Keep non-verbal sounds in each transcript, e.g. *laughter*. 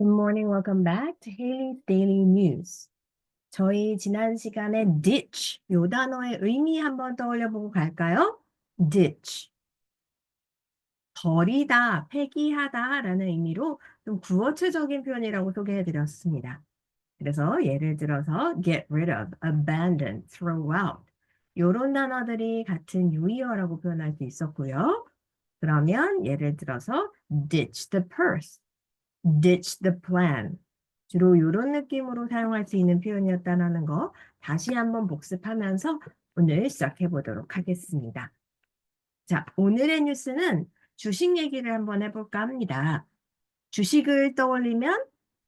Good morning, welcome back to Haley's Daily News. 저희 지난 시간에 ditch 요 단어의 의미 한번 떠올려 보고 갈까요? ditch. 버리다, 폐기하다 라는 의미로 좀 구어체적인 표현이라고 소개해 드렸습니다. 그래서 예를 들어서 get rid of, abandon, throw out 요런 단어들이 같은 유의어라고 표현할 수 있었고요. 그러면 예를 들어서 ditch the purse, ditch the plan. 주로 이런 느낌으로 사용할 수 있는 표현이었다는 거 다시 한번 복습하면서 오늘 시작해 보도록 하겠습니다. 자, 오늘의 뉴스는 주식 얘기를 한번 해볼까 합니다. 주식을 떠올리면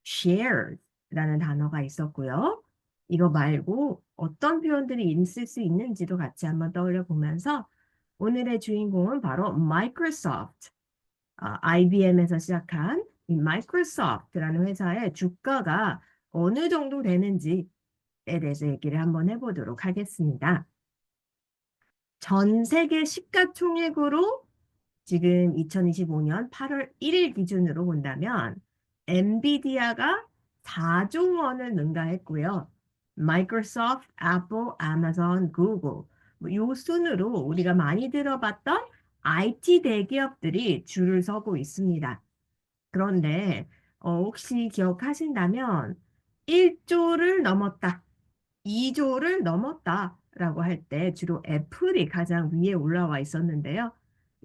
shares라는 단어가 있었고요. 이거 말고 어떤 표현들이 있을 수 있는지도 같이 한번 떠올려 보면서 오늘의 주인공은 바로 Microsoft, 어, IBM에서 시작한 이 마이크로소프트라는 회사의 주가가 어느 정도 되는지에 대해서 얘기를 한번 해보도록 하겠습니다. 전 세계 시가총액으로 지금 2025년 8월 1일 기준으로 본다면 엔비디아가 4조 원을 능가했고요. 마이크로소프트, 애플, 아마존, 구글 이 순으로 우리가 많이 들어봤던 IT 대기업들이 줄을 서고 있습니다. 그런데 어, 혹시 기억하신다면 1조를 넘었다, 2조를 넘었다 라고 할 때 주로 애플이 가장 위에 올라와 있었는데요.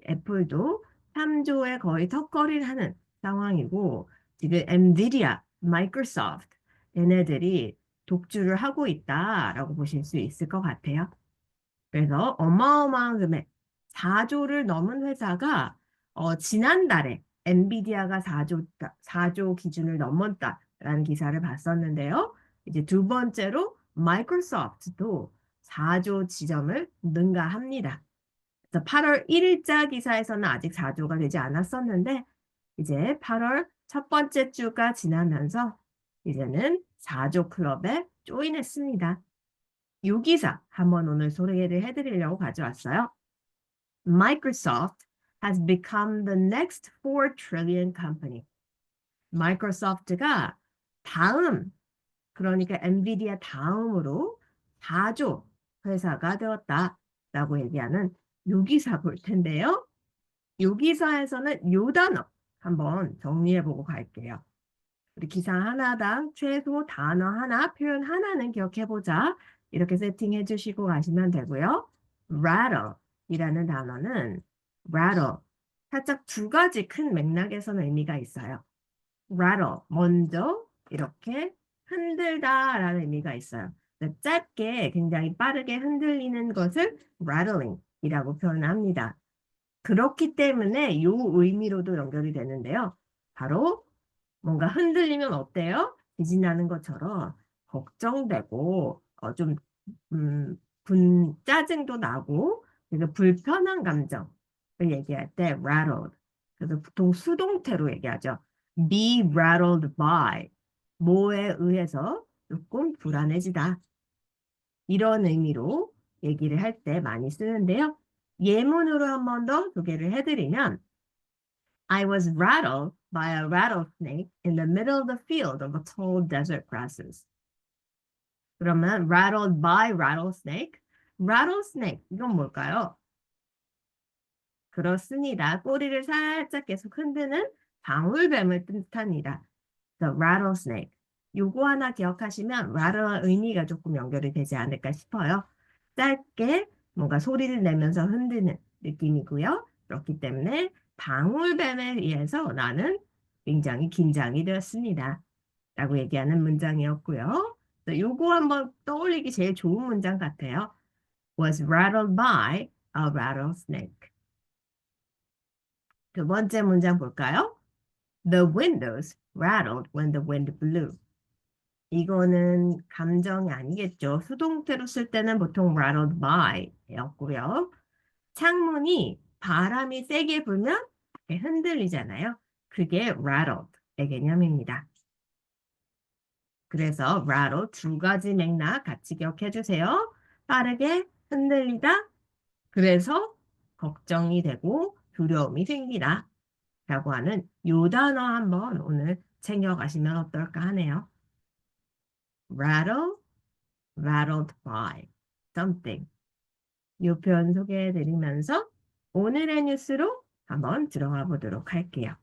애플도 3조에 거의 턱걸이를 하는 상황이고 지금 엔비디아, 마이크로소프트 얘네들이 독주를 하고 있다라고 보실 수 있을 것 같아요. 그래서 어마어마한 금액 4조를 넘은 회사가 어, 지난달에 엔비디아가 4조, 4조 기준을 넘었다라는 기사를 봤었는데요. 이제 두 번째로 마이크로소프트도 4조 지점을 능가합니다. 그래서 8월 1일자 기사에서는 아직 4조가 되지 않았었는데 이제 8월 첫 번째 주가 지나면서 이제는 4조 클럽에 조인했습니다. 이 기사 한번 오늘 소개를 해드리려고 가져왔어요. Microsoft has become the next 4 trillion company. 마이크로소프트가 다음, 그러니까 엔비디아 다음으로 4조 회사가 되었다라고 얘기하는 요기사 볼 텐데요. 요기사에서는 요 단어 한번 정리해 보고 갈게요. 우리 기사 하나당 최소 단어 하나, 표현 하나는 기억해 보자. 이렇게 세팅해 주시고 가시면 되고요. rattle 이라는 단어는 rattle. 살짝 두 가지 큰 맥락에서는 의미가 있어요. rattle. 먼저 이렇게 흔들다 라는 의미가 있어요. 짧게 굉장히 빠르게 흔들리는 것을 rattling이라고 표현합니다. 그렇기 때문에 이 의미로도 연결이 되는데요. 바로 뭔가 흔들리면 어때요? 지진 나는 것처럼 걱정되고 어, 좀 음, 분 짜증도 나고 그래서 불편한 감정 얘기할 때 rattled. 그래서 보통 수동태로 얘기하죠. be rattled by. 뭐에 의해서 조금 불안해지다. 이런 의미로 얘기를 할 때 많이 쓰는데요. 예문으로 한 번 더 소개를 해드리면 I was rattled by a rattlesnake in the middle of the field of tall desert grasses. 그러면 rattled by rattlesnake. rattlesnake 이건 뭘까요? 그렇습니다. 꼬리를 살짝 계속 흔드는 방울뱀을 뜻합니다. The rattlesnake. 요거 하나 기억하시면 rattle 의미가 조금 연결이 되지 않을까 싶어요. 짧게 뭔가 소리를 내면서 흔드는 느낌이고요. 그렇기 때문에 방울뱀에 의해서 나는 굉장히 긴장이 되었습니다. 라고 얘기하는 문장이었고요. 요거 한번 떠올리기 제일 좋은 문장 같아요. was rattled by a rattlesnake. 두 번째 문장 볼까요? The windows rattled when the wind blew. 이거는 감정이 아니겠죠. 수동태로 쓸 때는 보통 rattled by 였고요. 창문이 바람이 세게 불면 흔들리잖아요. 그게 rattled의 개념입니다. 그래서 rattle 두 가지 맥락 같이 기억해 주세요. 빠르게 흔들리다. 그래서 걱정이 되고 두려움이 생기다. 라고 하는 요 단어 한번 오늘 챙겨가시면 어떨까 하네요. rattle, rattled by something. 이 표현 소개해드리면서 오늘의 뉴스로 한번 들어가 보도록 할게요.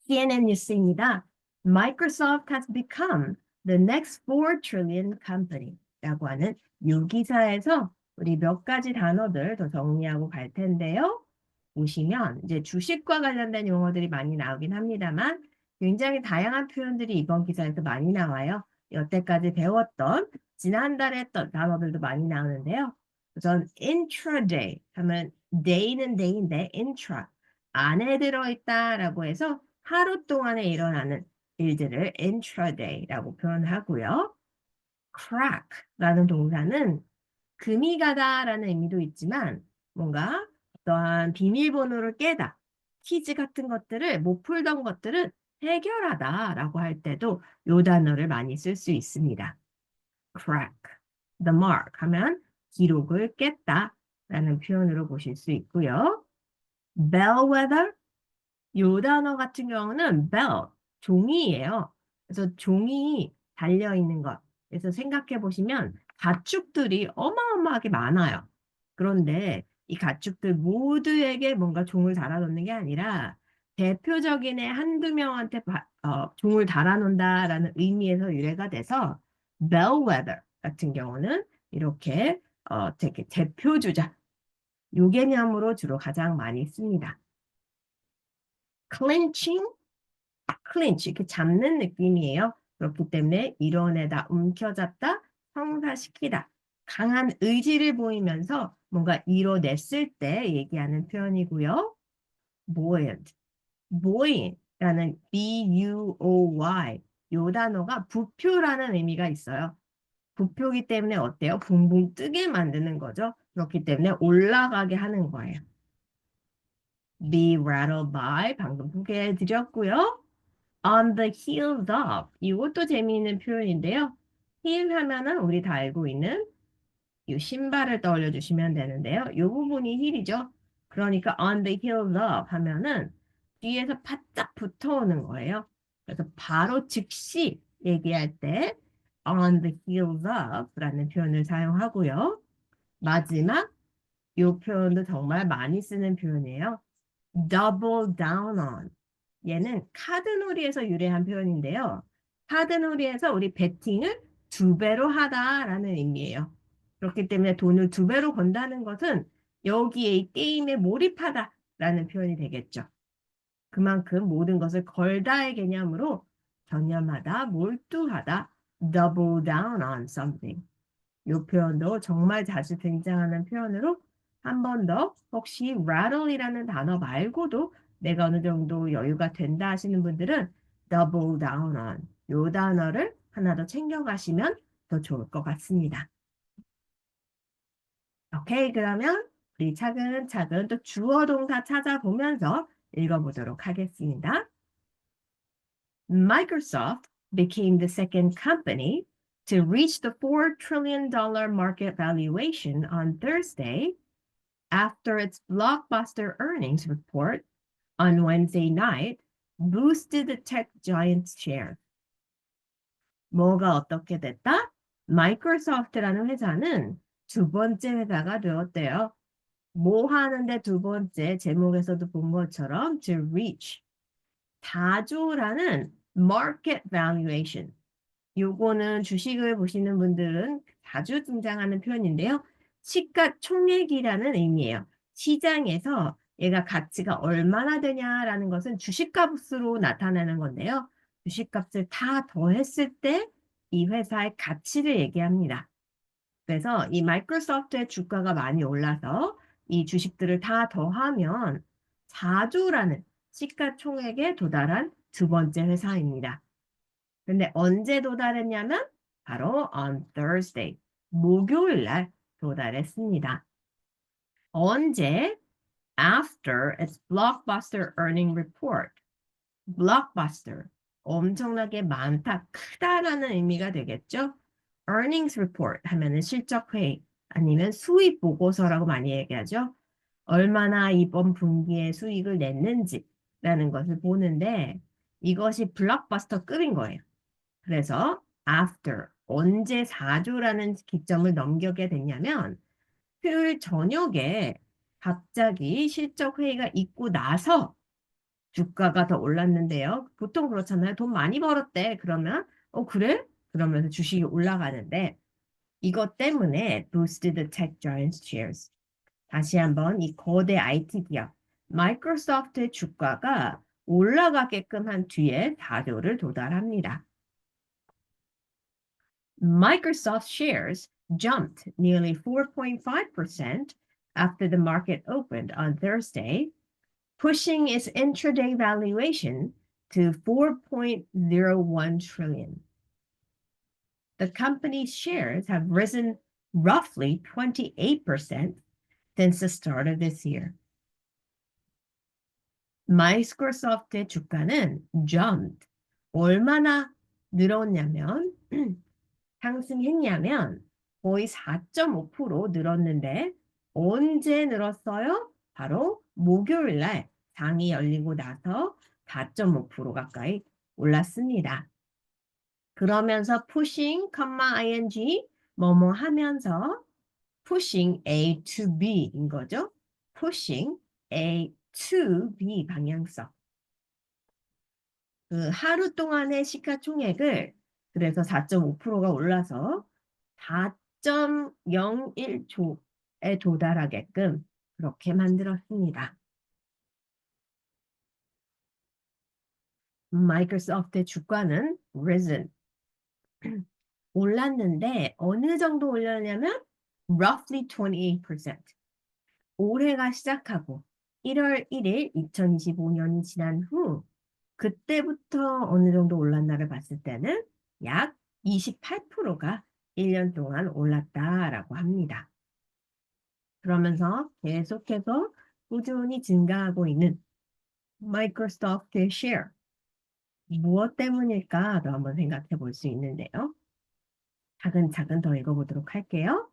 CNN 뉴스입니다. Microsoft has become the next 4 trillion company 라고 하는 이 기사에서 우리 몇 가지 단어들 더 정리하고 갈 텐데요. 보시면 이제 주식과 관련된 용어들이 많이 나오긴 합니다만 굉장히 다양한 표현들이 이번 기사에서 많이 나와요. 여태까지 배웠던 지난달에 했던 단어들도 많이 나오는데요. 우선 intraday 하면 day는 day인데 intra 안에 들어있다라고 해서 하루 동안에 일어나는 일들을 intraday라고 표현하고요. Crack라는 동사는 금이 가다라는 의미도 있지만 뭔가 어떠한 비밀번호를 깨다, 퀴즈 같은 것들을 못 풀던 것들은 해결하다라고 할 때도 요 단어를 많이 쓸 수 있습니다. crack, the mark 하면 기록을 깼다 라는 표현으로 보실 수 있고요. bellwether 요 단어 같은 경우는 bell, 종이에요. 그래서 종이 달려있는 것. 그래서 생각해 보시면 가축들이 어마어마하게 많아요. 그런데 이 가축들 모두에게 뭔가 종을 달아놓는 게 아니라 대표적인 애 한두 명한테 바, 어, 종을 달아놓는다라는 의미에서 유래가 돼서 bellwether 같은 경우는 이렇게 어, 되게 대표주자 요 개념으로 주로 가장 많이 씁니다. clenching, clench 이렇게 잡는 느낌이에요. 그렇기 때문에 이론에다 움켜잡다, 성사시키다. 강한 의지를 보이면서 뭔가 이뤄냈을 때 얘기하는 표현이고요. buoyant, buoyant라는 B-U-O-Y 요 단어가 부표라는 의미가 있어요. 부표기 때문에 어때요? 붕붕 뜨게 만드는 거죠. 그렇기 때문에 올라가게 하는 거예요. be rattled by 방금 소개해 드렸고요. On the heels of 이것도 재미있는 표현인데요. heel 하면은 우리 다 알고 있는 이 신발을 떠올려 주시면 되는데요. 이 부분이 heel이죠. 그러니까 on the heels of 하면은 뒤에서 바짝 붙어오는 거예요. 그래서 바로 즉시 얘기할 때 on the heels of 라는 표현을 사용하고요. 마지막 이 표현도 정말 많이 쓰는 표현이에요. double down on. 얘는 카드놀이에서 유래한 표현인데요. 카드놀이에서 우리 베팅을 두 배로 하다라는 의미예요. 그렇기 때문에 돈을 두 배로 건다는 것은 여기에 이 게임에 몰입하다라는 표현이 되겠죠. 그만큼 모든 것을 걸다의 개념으로 전념하다, 몰두하다, double down on something. 이 표현도 정말 자주 등장하는 표현으로 한 번 더 혹시 rattle이라는 단어 말고도 내가 어느 정도 여유가 된다 하시는 분들은 double down on 이 단어를 하나 더 챙겨가시면 더 좋을 것 같습니다. 오케이 그러면 우리 차근차근 또 주어 동사 찾아보면서 읽어보도록 하겠습니다. Microsoft became the second company to reach the $4 trillion market valuation on Thursday after its blockbuster earnings report on Wednesday night boosted the tech giant's share. 뭐가 어떻게 됐다? 마이크로소프트라는 회사는 두 번째 회사가 되었대요. 뭐 하는데 두 번째 제목에서도 본 것처럼 to reach 다조라는 market valuation 요거는 주식을 보시는 분들은 자주 등장하는 표현인데요. 시가총액이라는 의미예요. 시장에서 얘가 가치가 얼마나 되냐라는 것은 주식값으로 나타나는 건데요. 주식값을 다 더했을 때 이 회사의 가치를 얘기합니다. 그래서 이 마이크로소프트의 주가가 많이 올라서 이 주식들을 다 더하면 4조라는 시가총액에 도달한 두 번째 회사입니다. 근데 언제 도달했냐면 바로 on Thursday, 목요일 날 도달했습니다. 언제? After its blockbuster earning report. blockbuster. 엄청나게 많다, 크다라는 의미가 되겠죠. earnings report 하면은 실적 회의 아니면 수입 보고서라고 많이 얘기하죠. 얼마나 이번 분기에 수익을 냈는지라는 것을 보는데 이것이 블록버스터급인 거예요. 그래서 after 언제 4조라는 기점을 넘겨게 됐냐면 토요일 저녁에 갑자기 실적 회의가 있고 나서 주가가 더 올랐는데요. 보통 그렇잖아요. 돈 많이 벌었대. 그러면 어 그래? 그러면서 주식이 올라가는데 이것 때문에 boosted the tech giants shares. 다시 한번 이 거대 IT 기업 마이크로소프트의 주가가 올라가게끔 한 뒤에 4조를 도달합니다. Microsoft shares jumped nearly 4.5% after the market opened on Thursday, pushing its intraday valuation to 4.01 trillion. The company's shares have risen roughly 28% since the start of this year. 마이크로소프트의 주가는 jumped 얼마나 늘었냐면 *clears throat* 상승했냐면 거의 4.5% 늘었는데 언제 늘었어요? 바로 목요일 날 장이 열리고 나서 4.5% 가까이 올랐습니다. 그러면서 pushing, ing 뭐뭐 하면서 pushing A to B인 거죠. pushing A to B 방향성. 그 하루 동안의 시가총액을 그래서 4.5%가 올라서 4.01조에 도달하게끔 그렇게 만들었습니다. 마이크로소프트의 주가는 risen *clears throat* 올랐는데 어느 정도 올렸냐면 roughly 28%. 올해가 시작하고 1월 1일 2025년이 지난 후 그때부터 어느 정도 올랐나를 봤을 때는 약 28%가 1년 동안 올랐다라고 합니다. 그러면서 계속해서 꾸준히 증가하고 있는 마이크로소프트의 share. 무엇 때문일까도 한번 생각해 볼 수 있는데요. 차근차근 더 읽어보도록 할게요.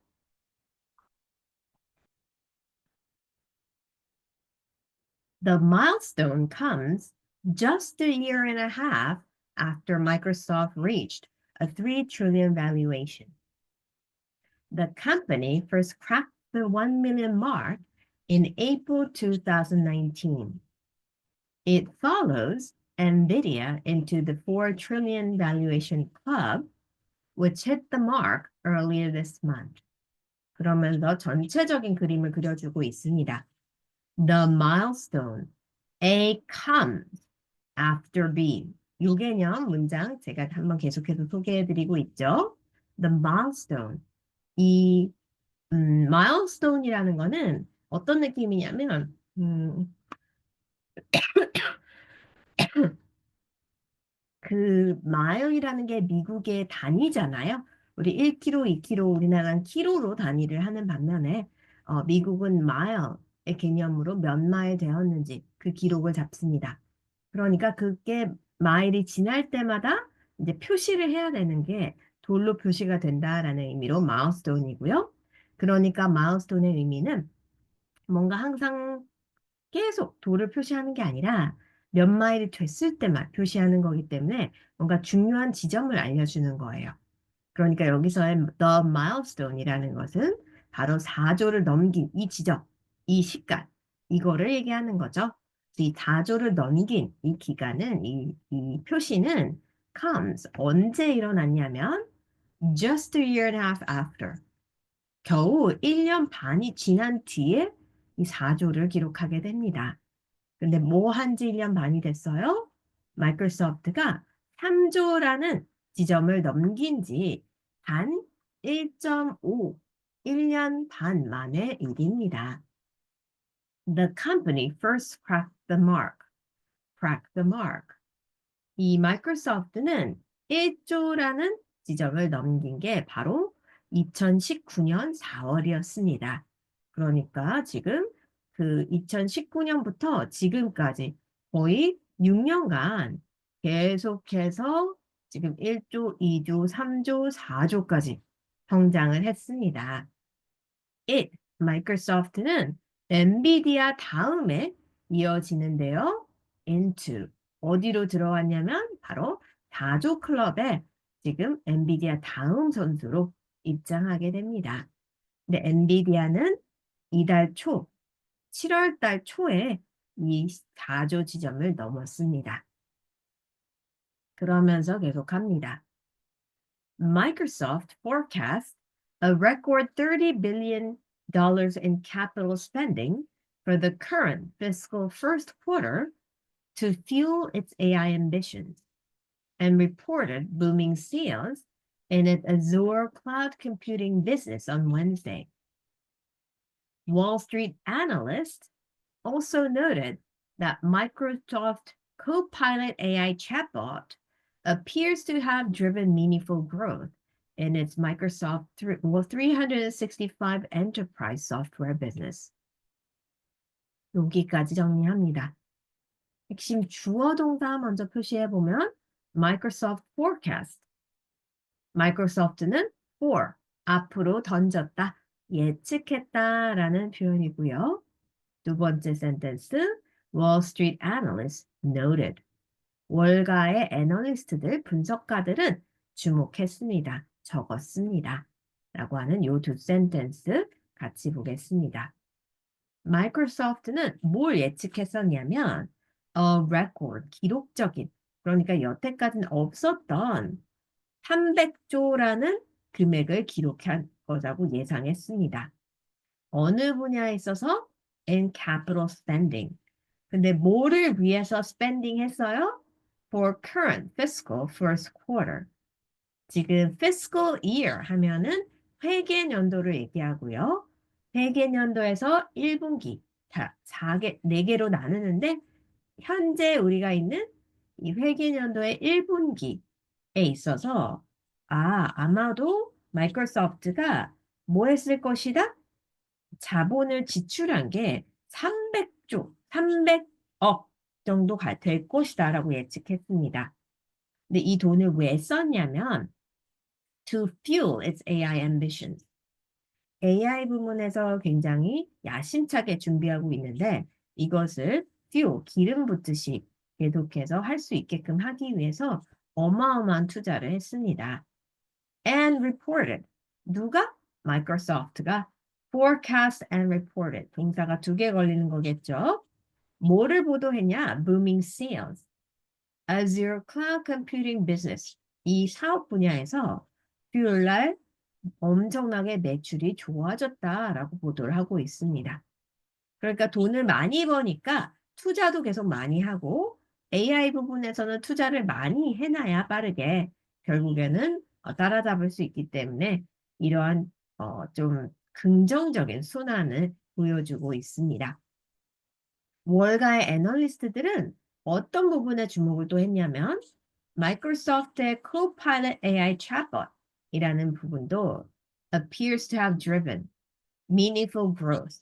The milestone comes just a year and a half after Microsoft reached a 3 trillion valuation. The company first cracked the 1 million mark in April 2019. It follows NVIDIA into the 4 trillion valuation club, which hit the mark earlier this month. 그러면서 전체적인 그림을 그려주고 있습니다. The milestone, A comes after B. 요 개념 문장 제가 한번 계속해서 소개해드리고 있죠. The milestone. 이 음, milestone이라는 거는 어떤 느낌이냐면 음, *coughs* 그 mile이라는 게 미국의 단위잖아요. 우리 1km, 2km, 우리나라는 키로로 단위를 하는 반면에 어, 미국은 mile의 개념으로 몇 마일 되었는지 그 기록을 잡습니다. 그러니까 그게 마일이 지날 때마다 이제 표시를 해야 되는 게 돌로 표시가 된다라는 의미로 마우스톤이고요. 그러니까 마우스톤의 의미는 뭔가 항상 계속 돌을 표시하는 게 아니라 몇 마일이 됐을 때만 표시하는 거기 때문에 뭔가 중요한 지점을 알려주는 거예요. 그러니까 여기서의 the milestone이라는 것은 바로 4조를 넘긴 이 지점, 이 시간, 이거를 얘기하는 거죠. 이 4조를 넘긴 이 기간은, 이, 이 표시는 comes, 언제 일어났냐면 just a year and a half after. 겨우 1년 반이 지난 뒤에 이 4조를 기록하게 됩니다. 근데 뭐 한 지 1년 반이 됐어요? 마이크로소프트가 3조라는 지점을 넘긴 지 단 1.5, 1년 반 만의 일입니다. The company first cracked the mark. crack the mark. 이 마이크로소프트는 1조라는 지점을 넘긴 게 바로 2019년 4월이었습니다. 그러니까 지금 그 2019년부터 지금까지 거의 6년간 계속해서 지금 1조, 2조, 3조, 4조까지 성장을 했습니다. It, 마이크로소프트는 엔비디아 다음에 이어지는데요. into 어디로 들어왔냐면 바로 4조 클럽에 지금 엔비디아 다음 선수로 입장하게 됩니다. 근데 엔비디아는 이달 초, 7월 달 초에 이 4조 지점을 넘었습니다. 그러면서 계속합니다. Microsoft forecasts a record 30 billion dollars in capital spending for the current fiscal first quarter to fuel its AI ambitions and reported booming sales in its Azure cloud computing business on Wednesday. Wall Street analysts also noted that Microsoft Copilot AI chatbot appears to have driven meaningful growth in its Microsoft 365 enterprise software business. 여기까지 정리합니다. 핵심 주어 동사 먼저 표시해 보면 Microsoft forecast. 마이크로소프트는 for 앞으로 던졌다, 예측했다 라는 표현이고요. 두 번째 센텐스 Wall Street analysts noted. 월가의 애널리스트들, 분석가들은 주목했습니다. 적었습니다. 라고 하는 요 두 센텐스 같이 보겠습니다. 마이크로소프트는 뭘 예측했었냐면 a record, 기록적인, 그러니까 여태까지는 없었던 300조라는 금액을 기록한 거라고 예상했습니다. 어느 분야에 있어서 in capital spending. 근데 뭐를 위해서 spending 했어요? for current fiscal first quarter. 지금 fiscal year 하면은 회계년도를 얘기하고요. 회계년도에서 1분기, 자, 4개, 4개로 나누는데 현재 우리가 있는 이 회계년도의 1분기에 있어서 아, 아마도 마이크로소프트가 뭐 했을 것이다? 자본을 지출한 게 300조, 300억 정도 될 것이다 라고 예측했습니다. 근데 이 돈을 왜 썼냐면 to fuel its AI ambitions. AI 부문에서 굉장히 야심차게 준비하고 있는데 이것을 fuel, 기름 붓듯이 계속해서 할 수 있게끔 하기 위해서 어마어마한 투자를 했습니다. And reported. 누가? 마이크로소프트가 forecast and reported. 동사가 두 개 걸리는 거겠죠. 뭐를 보도했냐? booming sales. Azure Cloud Computing Business. 이 사업 분야에서 수요일날 엄청나게 매출이 좋아졌다라고 보도를 하고 있습니다. 그러니까 돈을 많이 버니까 투자도 계속 많이 하고 AI 부분에서는 투자를 많이 해놔야 빠르게 결국에는 따라잡을 수 있기 때문에 이러한 어, 좀 긍정적인 순환을 보여주고 있습니다. 월가의 애널리스트들은 어떤 부분에 주목을 또 했냐면 마이크로소프트의 Copilot AI chatbot이라는 부분도 appears to have driven meaningful growth.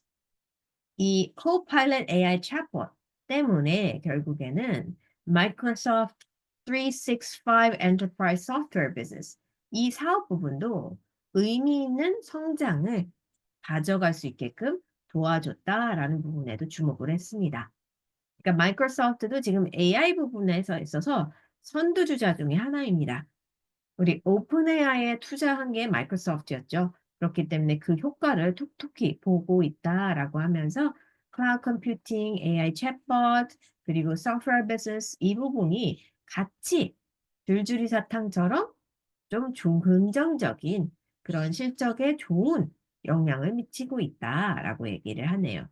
이 Copilot AI chatbot 때문에 결국에는 Microsoft 365 Enterprise Software Business 이 사업 부분도 의미 있는 성장을 가져갈 수 있게끔 도와줬다라는 부분에도 주목을 했습니다. 그러니까 마이크로소프트도 지금 AI 부분에서 있어서 선두주자 중에 하나입니다. 우리 오픈 AI에 투자한 게 마이크로소프트였죠. 그렇기 때문에 그 효과를 톡톡히 보고 있다라고 하면서 클라우드 컴퓨팅, AI 챗봇, 그리고 소프트웨어 비즈니스 이 부분이 같이 줄줄이 사탕처럼 좀 긍정적인 그런 실적에 좋은 영향을 미치고 있다라고 얘기를 하네요.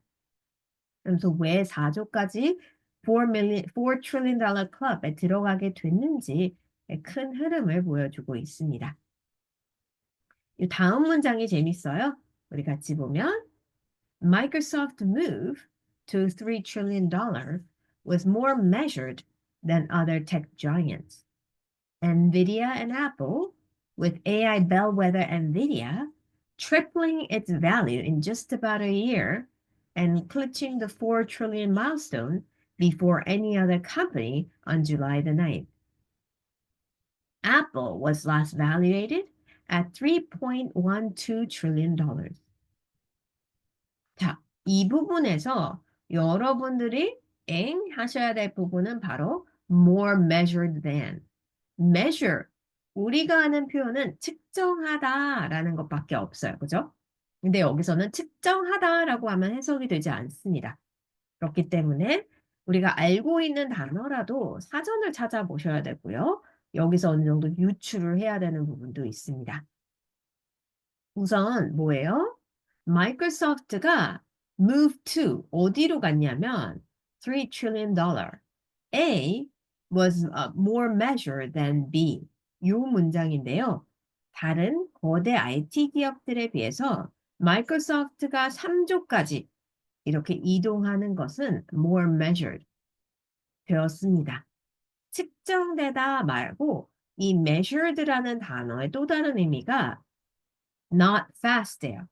그래서 왜 4조까지 4 million, 4 trillion dollar club에 들어가게 됐는지 큰 흐름을 보여주고 있습니다. 이 다음 문장이 재밌어요. 우리 같이 보면 Microsoft move to 3 trillion dollar was more measured than other tech giants. Nvidia and Apple, with AI bellwether Nvidia, tripling its value in just about a year and clutching the 4 trillion milestone before any other company on July the 9th. Apple was last valuated at $3.12 trillion. 자, 이 부분에서 여러분들이 엥 하셔야 될 부분은 바로 more measured than. measure. 우리가 하는 표현은 측정하다라는 것밖에 없어요. 그죠? 근데 여기서는 측정하다라고 하면 해석이 되지 않습니다. 그렇기 때문에 우리가 알고 있는 단어라도 사전을 찾아보셔야 되고요. 여기서 어느 정도 유추를 해야 되는 부분도 있습니다. 우선 뭐예요? 마이크로소프트가 move to 어디로 갔냐면 3 trillion dollar. A was uh, more measured than B. 요 문장인데요. 다른 거대 IT 기업들에 비해서 마이크로소프트가 3조까지 이렇게 이동하는 것은 more measured 되었습니다. 측정되다 말고 이 measured라는 단어의 또 다른 의미가 not fast예요.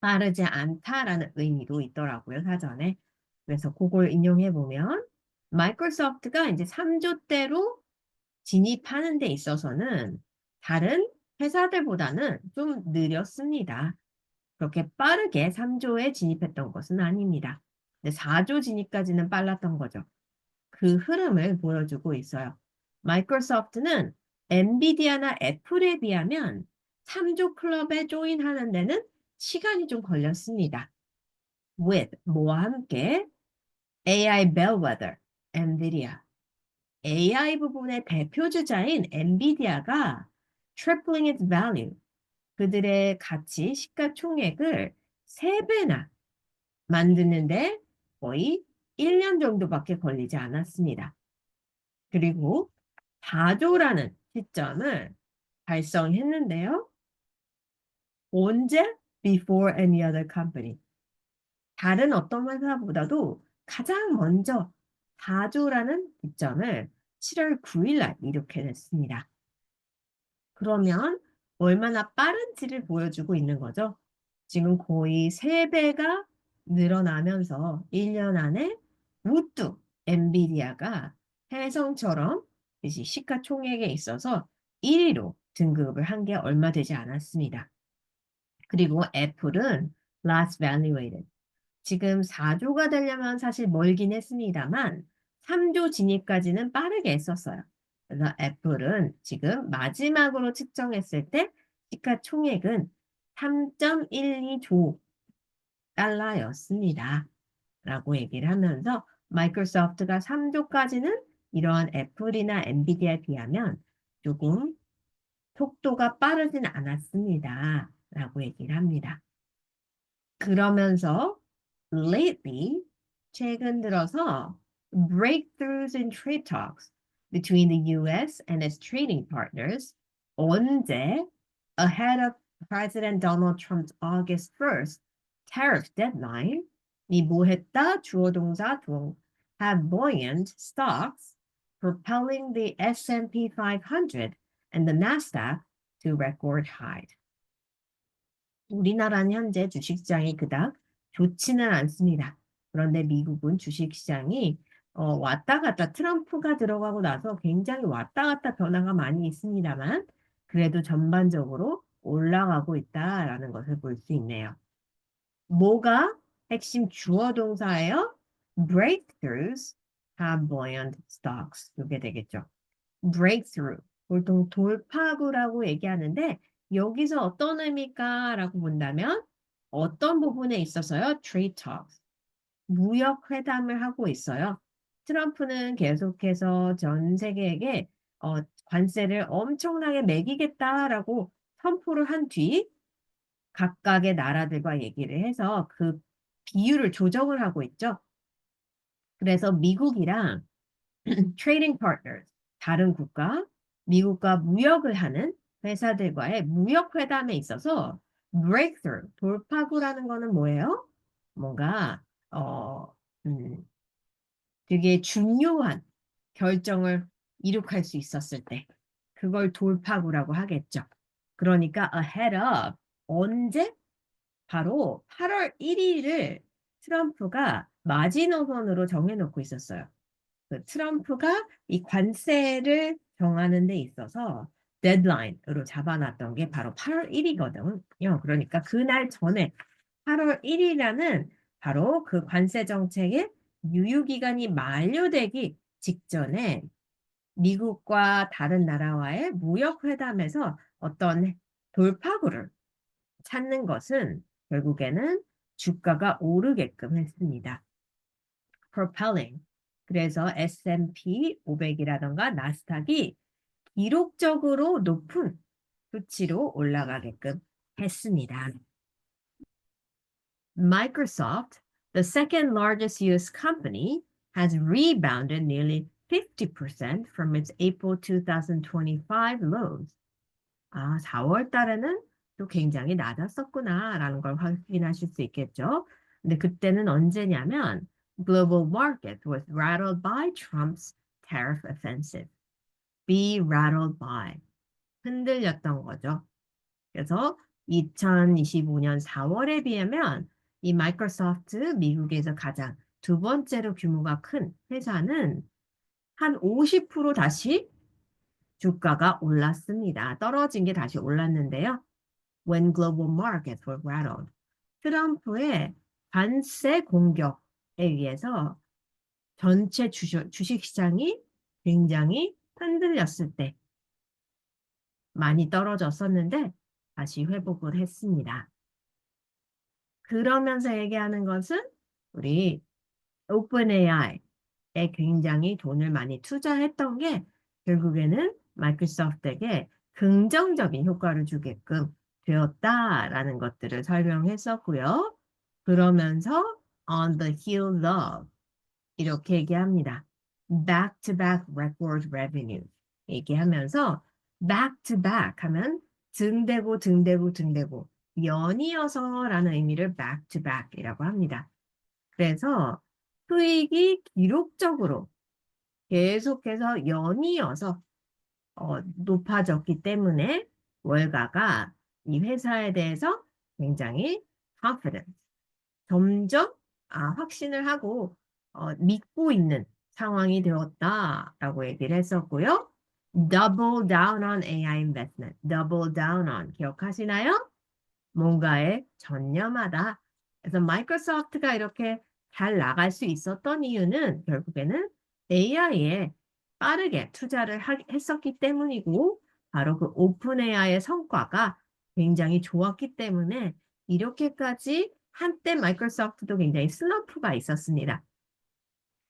빠르지 않다라는 의미도 있더라고요, 사전에. 그래서 그걸 인용해 보면 마이크로소프트가 이제 3조 대로 진입하는 데 있어서는 다른 회사들보다는 좀 느렸습니다. 그렇게 빠르게 3조에 진입했던 것은 아닙니다. 근데 4조 진입까지는 빨랐던 거죠. 그 흐름을 보여주고 있어요. 마이크로소프트는 엔비디아나 애플에 비하면 3조 클럽에 조인하는 데는 시간이 좀 걸렸습니다. with 뭐와 함께 AI bellwether, 엔비디아. AI 부분의 대표 주자인 엔비디아가 tripling its value, 그들의 가치, 시가총액을 3배나 만드는데 거의 1년 정도밖에 걸리지 않았습니다. 그리고 4조라는 시점을 달성했는데요. 언제? Before any other company. 다른 어떤 회사보다도 가장 먼저 4조라는 시점을 7월 9일 날 이렇게 냈습니다. 그러면 얼마나 빠른지를 보여주고 있는 거죠. 지금 거의 3배가 늘어나면서 1년 안에 우뚝 엔비디아가 해성처럼 시가총액에 있어서 1위로 등급을 한 게 얼마 되지 않았습니다. 그리고 애플은 last valuated. 지금 4조가 되려면 사실 멀긴 했습니다만 3조 진입까지는 빠르게 했었어요. 그래서 애플은 지금 마지막으로 측정했을 때 시가총액은 3.12조 달러였습니다. 라고 얘기를 하면서 마이크로소프트가 3조까지는 이러한 애플이나 엔비디아에 비하면 조금 속도가 빠르진 않았습니다. 라고 얘기를 합니다. 그러면서 lately 최근 들어서 breakthroughs in trade talks between the US and its trading partners 언제 ahead of President Donald Trump's August 1st tariff deadline 이 뭐했다 주어 동사 동 have buoyant stocks propelling the S&P 500 and the Nasdaq to record high. 우리나라는 현재 주식시장이 그닥 좋지는 않습니다. 그런데 미국은 주식시장이 어, 왔다 갔다 트럼프가 들어가고 나서 굉장히 왔다 갔다 변화가 많이 있습니다만 그래도 전반적으로 올라가고 있다라는 것을 볼 수 있네요. 뭐가 핵심 주어 동사예요? breakthroughs have buoyant stocks. 이게 되겠죠. breakthrough. 보통 돌파구라고 얘기하는데 여기서 어떤 의미일까 라고 본다면 어떤 부분에 있어서요? trade talks. 무역 회담을 하고 있어요. 트럼프는 계속해서 전 세계에게 어, 관세를 엄청나게 매기겠다라고 선포를 한 뒤 각각의 나라들과 얘기를 해서 그 비율을 조정을 하고 있죠. 그래서 미국이랑 *clears throat* trading partners, 다른 국가, 미국과 무역을 하는 회사들과의 무역 회담에 있어서 breakthrough, 돌파구라는 거는 뭐예요? 뭔가 어, 음, 되게 중요한 결정을 이룩할 수 있었을 때 그걸 돌파구라고 하겠죠. 그러니까 ahead of 언제? 바로 8월 1일을 트럼프가 마지노선으로 정해놓고 있었어요. 그 트럼프가 이 관세를 정하는 데 있어서 데드라인으로 잡아놨던 게 바로 8월 1일이거든요. 그러니까 그날 전에 8월 1일이라는 바로 그 관세 정책의 유효기간이 만료되기 직전에 미국과 다른 나라와의 무역 회담에서 어떤 돌파구를 찾는 것은 결국에는 주가가 오르게끔 했습니다. propelling. 그래서 S&P 500이라던가 나스닥이 기록적으로 높은 수치로 올라가게끔 했습니다. Microsoft, the second largest US company, has rebounded nearly 50% from its April 2025 lows. 아, 4월 달에는 또 굉장히 낮았었구나라는 걸 확인하실 수 있겠죠. 근데 그때는 언제냐면 global market was rattled by Trump's tariff offensive. Be rattled by. 흔들렸던 거죠. 그래서 2025년 4월에 비하면 이 마이크로소프트 미국에서 가장 두 번째로 규모가 큰 회사는 한 50% 다시 주가가 올랐습니다. 떨어진 게 다시 올랐는데요. When global markets were rattled. 트럼프의 관세 공격에 의해서 전체 주식, 주식시장이 굉장히 흔들렸을 때 많이 떨어졌었는데 다시 회복을 했습니다. 그러면서 얘기하는 것은 우리 OpenAI에 굉장히 돈을 많이 투자했던 게 결국에는 마이크로소프트에게 긍정적인 효과를 주게끔 되었다라는 것들을 설명했었고요. 그러면서 on the heel of 이렇게 얘기합니다. Back to back record revenue 얘기하면서 back to back 하면 등대고 등대고 등대고 연이어서 라는 의미를 back to back이라고 합니다. 그래서 수익이 기록적으로 계속해서 연이어서 어, 높아졌기 때문에 월가가 이 회사에 대해서 굉장히 confident, 점점 아, 확신을 하고 어, 믿고 있는 상황이 되었다라고 얘기를 했었고요. double down on AI investment, double down on 기억하시나요? 뭔가에 전념하다. 그래서 마이크로소프트가 이렇게 잘 나갈 수 있었던 이유는 결국에는 AI에 빠르게 투자를 하, 했었기 때문이고 바로 그 오픈 AI의 성과가 굉장히 좋았기 때문에 이렇게까지 한때 마이크로소프트도 굉장히 슬럼프가 있었습니다.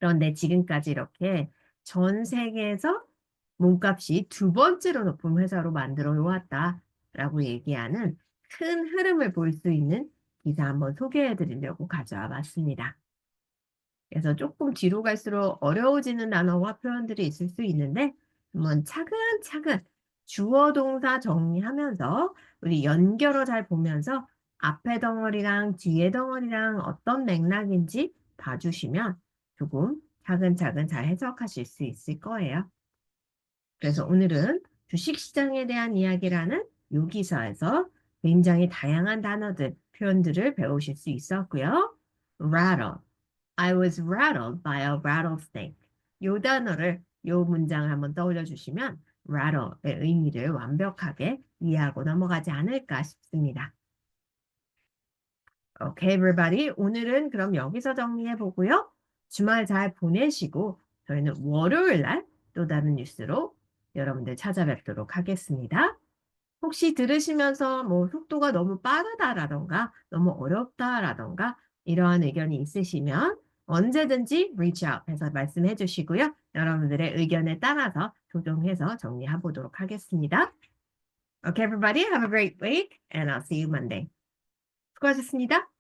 그런데 지금까지 이렇게 전 세계에서 몸값이 두 번째로 높은 회사로 만들어 놓았다라고 얘기하는 큰 흐름을 볼 수 있는 기사 한번 소개해 드리려고 가져와 봤습니다. 그래서 조금 뒤로 갈수록 어려워지는 단어와 표현들이 있을 수 있는데 한번 차근차근 주어 동사 정리하면서 우리 연결어 잘 보면서 앞에 덩어리랑 뒤에 덩어리랑 어떤 맥락인지 봐주시면 조금 차근차근 잘 해석하실 수 있을 거예요. 그래서 오늘은 주식시장에 대한 이야기라는 여기서에서 굉장히 다양한 단어들, 표현들을 배우실 수 있었고요. rattle. I was rattled by a rattlesnake. 요 단어를 요 문장을 한번 떠올려 주시면 rattle의 의미를 완벽하게 이해하고 넘어가지 않을까 싶습니다. Okay, everybody. 오늘은 그럼 여기서 정리해 보고요. 주말 잘 보내시고 저희는 월요일 날 또 다른 뉴스로 여러분들 찾아뵙도록 하겠습니다. 혹시 들으시면서 뭐 속도가 너무 빠르다라던가 너무 어렵다라던가 이러한 의견이 있으시면 언제든지 reach out 해서 말씀해 주시고요. 여러분들의 의견에 따라서 조정해서 정리해 보도록 하겠습니다. Okay, everybody, have a great week and I'll see you Monday. 수고하셨습니다.